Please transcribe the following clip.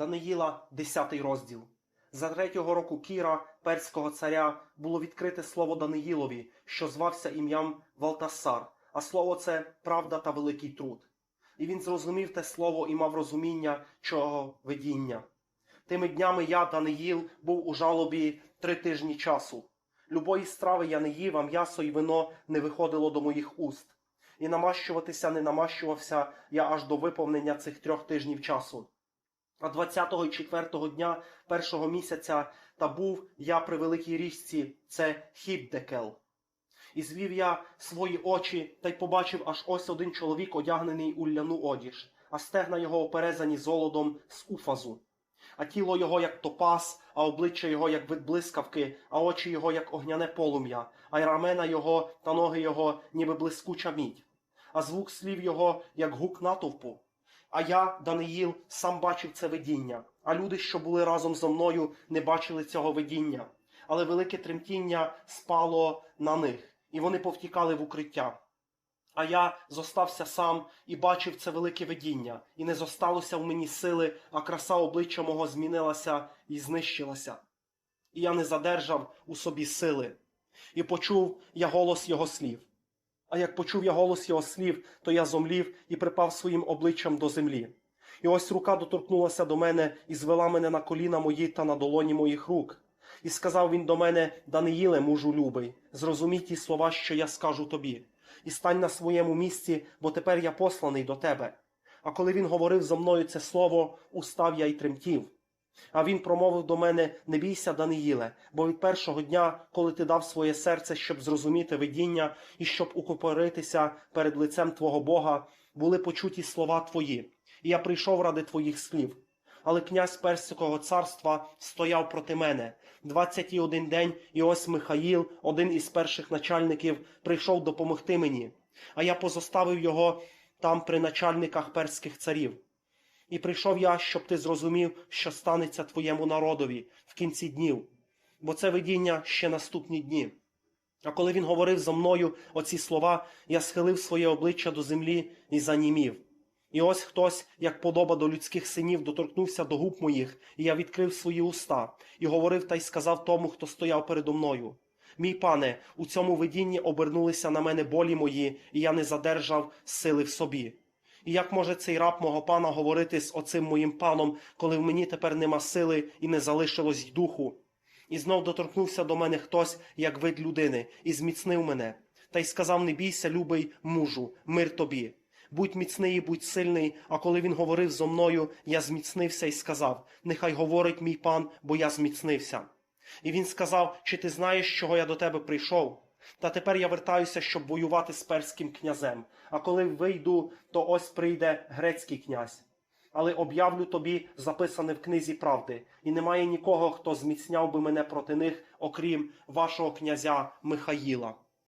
Даниїла, 10 розділ. За третього року Кіра, перського царя, було відкрите слово Даниїлові, що звався ім'ям Валтасар, а слово це правда та великий труд. І він зрозумів те слово і мав розуміння чого видіння. Тими днями я, Даниїл, був у жалобі три тижні часу. Любої страви я не їв, а м'ясо і вино не виходило до моїх уст. І намащуватися не намащувався я аж до виповнення цих трьох тижнів часу. А 20-го і 4-го дня першого місяця та був я при великій річці, це Хібдекел. І звів я свої очі та й побачив аж ось один чоловік, одягнений у ляну одіж, а стегна його оперезані золодом з уфазу, а тіло його як топаз, а обличчя його як вид блискавки, а очі його як огняне полум'я, а й рамена його та ноги його, ніби блискуча мідь, а звук слів його, як гук натовпу. А я, Даниїл, сам бачив це видіння, а люди, що були разом зо мною, не бачили цього видіння. Але велике тремтіння спало на них, і вони повтікали в укриття. А я зостався сам і бачив це велике видіння, і не зосталося в мені сили, а краса обличчя мого змінилася і знищилася. І я не задержав у собі сили, і почув я голос його слів. А як почув я голос його слів, то я зомлів і припав своїм обличчям до землі. І ось рука доторкнулася до мене і звела мене на коліна мої та на долоні моїх рук. І сказав він до мене, Даниїле, мужу любий, зрозумій ті слова, що я скажу тобі, і стань на своєму місці, бо тепер я посланий до тебе. А коли він говорив зо мною це слово, устав я й тремтів. А він промовив до мене: Не бійся, Даниїле, бо від першого дня, коли ти дав своє серце, щоб зрозуміти видіння і щоб укопоритися перед лицем твого Бога, були почуті слова твої, і я прийшов ради твоїх слів. Але князь Персикого царства стояв проти мене. Двадцять і один день, і ось Михаїл, один із перших начальників, прийшов допомогти мені, а я позоставив його там при начальниках перських царів. І прийшов я, щоб ти зрозумів, що станеться твоєму народові в кінці днів, бо це видіння ще наступні дні. А коли він говорив зо мною оці слова, я схилив своє обличчя до землі і занімів. І ось хтось, як подоба до людських синів, доторкнувся до губ моїх, і я відкрив свої уста, і говорив та й сказав тому, хто стояв передо мною. Мій пане, у цьому видінні обернулися на мене болі мої, і я не задержав сили в собі. І як може цей раб мого пана говорити з оцим моїм паном, коли в мені тепер нема сили і не залишилось й духу? І знов доторкнувся до мене хтось, як вид людини, і зміцнив мене, та й сказав: Не бійся, любий мужу, мир тобі. Будь міцний і будь сильний. А коли він говорив зо мною, я зміцнився і сказав: Нехай говорить мій пан, бо я зміцнився. І він сказав: Чи ти знаєш, чого я до тебе прийшов? Та тепер я вертаюся, щоб воювати з перським князем. А коли вийду, то ось прийде грецький князь. Але об'явлю тобі записане в книзі правди, і немає нікого, хто зміцняв би мене проти них, окрім вашого князя Михаїла.